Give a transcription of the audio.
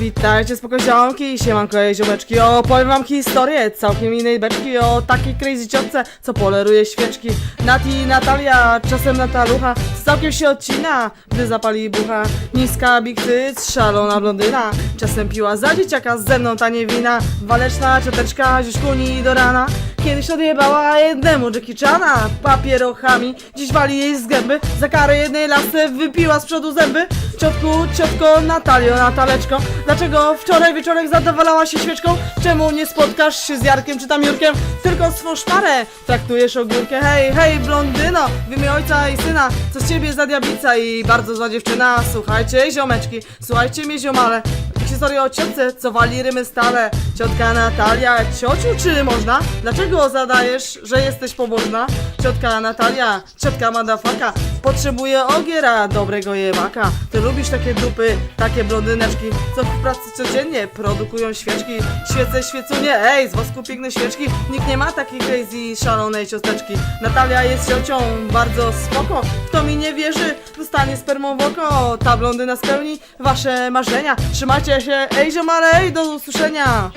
Witajcie spokojziomki, siemanko jej ziomeczki. Opowiem wam historię całkiem innej beczki O takiej crazy ciotce, co poleruje świeczki. Nati Natalia, czasem Natalucha Całkiem się odcina, gdy zapali bucha. Niska big tyc, szalona blondyna Czasem piła za dzieciaka, ze mną tanie wina Waleczna cioteczka, ziuszkuni do rana Kiedyś odjebała jednemu Jackie Chana papierochami. Dziś wali jej z gęby Za karę jednej lasy wypiła z przodu zęby. Ciotku, ciotko, Natalio, Nataleczko Dlaczego wczoraj wieczorem zadowalała się świeczką? Czemu nie spotkasz się z Jarkiem czy tam Jurkiem? Tylko swą szparę traktujesz ogórkę. Hej, hej, blondyno, w imię ojca i syna Co z ciebie za diablica i bardzo zła dziewczyna. Słuchajcie, ziomeczki, słuchajcie mnie ziomale Historia o ciotce, co wali rymy stale. Ciotka Natalia, ciociu czy można? Dlaczego zadajesz, że jesteś pobożna? Ciotka Natalia, ciotka madafaka Potrzebuje ogiera, dobrego jebaka. Ty lubisz takie dupy, takie blondyneczki Co w pracy codziennie produkują świeczki. Świece, świecunie, ej, z wosku piękne świeczki. Nikt nie ma takiej crazy, szalonej ciosteczki. Natalia jest ciocią, bardzo spoko. Kto mi nie wierzy, dostanie spermą w oko. Ta blondyna spełni wasze marzenia Trzymajcie się, ej ziomale, do usłyszenia